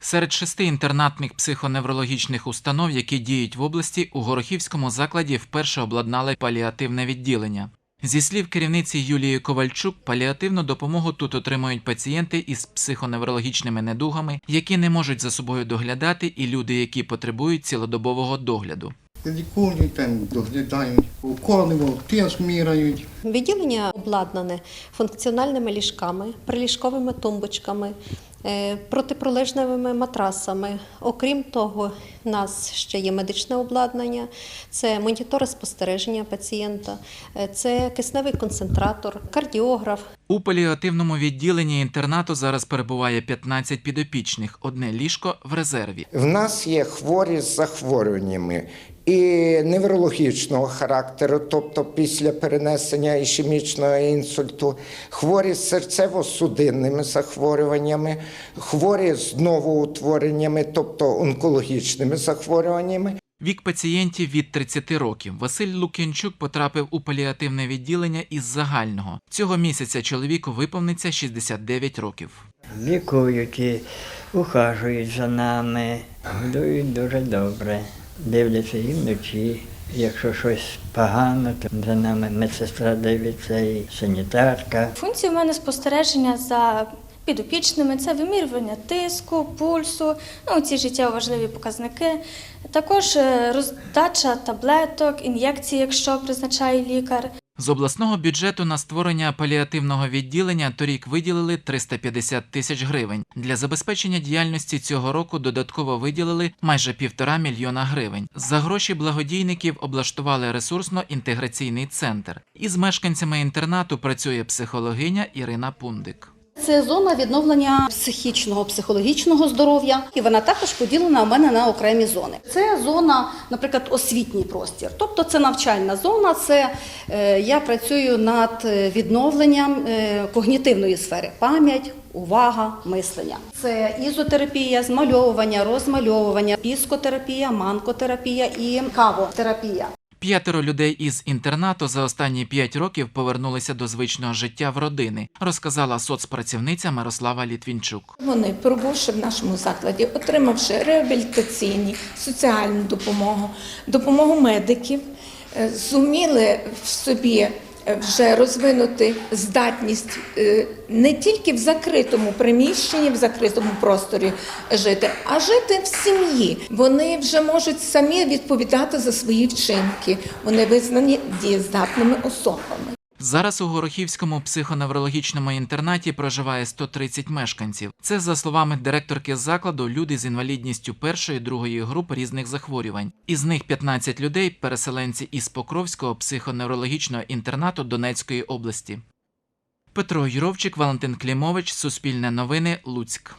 Серед шести інтернатних психоневрологічних установ, які діють в області, у Горохівському закладі вперше обладнали паліативне відділення. Зі слів керівниці Юлії Ковальчук, паліативну допомогу тут отримують пацієнти із психоневрологічними недугами, які не можуть за собою доглядати, і люди, які потребують цілодобового догляду. Лікують, там, доглядають, уколимо, тиск мірають. Відділення обладнане функціональними ліжками, приліжковими тумбочками, протипролежневими матрасами. Окрім того, у нас ще є медичне обладнання, це монітори спостереження пацієнта, е, це кисневий концентратор, кардіограф, У паліативному відділенні інтернату зараз перебуває 15 підопічних, одне ліжко в резерві. В нас є хворі з захворюваннями і неврологічного характеру, тобто після перенесення ішемічного інсульту, хворі з серцево-судинними захворюваннями, хворі з новоутвореннями, тобто онкологічними захворюваннями. Вік пацієнтів від 30 років. Василь Лук'янчук потрапив у паліативне відділення із загального. Цього місяця чоловіку виповниться 69 років. лікують і ухажують за нами, годують дуже добре, дивляться і вночі. Якщо щось погано, то за нами медсестра дивиться і санітарка. Функції в мене спостереження за підопічними це вимірювання тиску, пульсу, ну ці життєво важливі показники. Також е, роздача таблеток, ін'єкції, якщо призначає лікар. З обласного бюджету на створення паліативного відділення торік виділили 350 тисяч гривень. Для забезпечення діяльності цього року додатково виділили майже півтора мільйона гривень. За гроші благодійників облаштували ресурсно-інтеграційний центр. Із мешканцями інтернату працює психологиня Ірина Пундик. Це зона відновлення психічного, психологічного здоров'я, і вона також поділена у мене на окремі зони. Це зона, наприклад, освітній простір, тобто це навчальна зона. Це е, я працюю над відновленням е, когнітивної сфери пам'ять. Увага, мислення. Це ізотерапія, змальовування, розмальовування, піскотерапія, манкотерапія і кавотерапія. П'ятеро людей із інтернату за останні п'ять років повернулися до звичного життя в родини, розказала соцпрацівниця Мирослава Літвінчук. Вони, пробувши в нашому закладі, отримавши реабілітаційні, соціальну допомогу, допомогу медиків, е, зуміли в собі вже розвинути здатність е, не тільки в закритому приміщенні, в закритому просторі жити, а жити в сім'ї. Вони вже можуть самі відповідати за свої вчинки. Вони визнані дієздатними особами. Зараз у Горохівському психоневрологічному інтернаті проживає 130 мешканців. Це, за словами директорки закладу, люди з інвалідністю першої другої груп різних захворювань. Із них 15 людей переселенці із Покровського психоневрологічного інтернату Донецької області. Петро Юровчик, Валентин Клімович, Суспільне новини, Луцьк.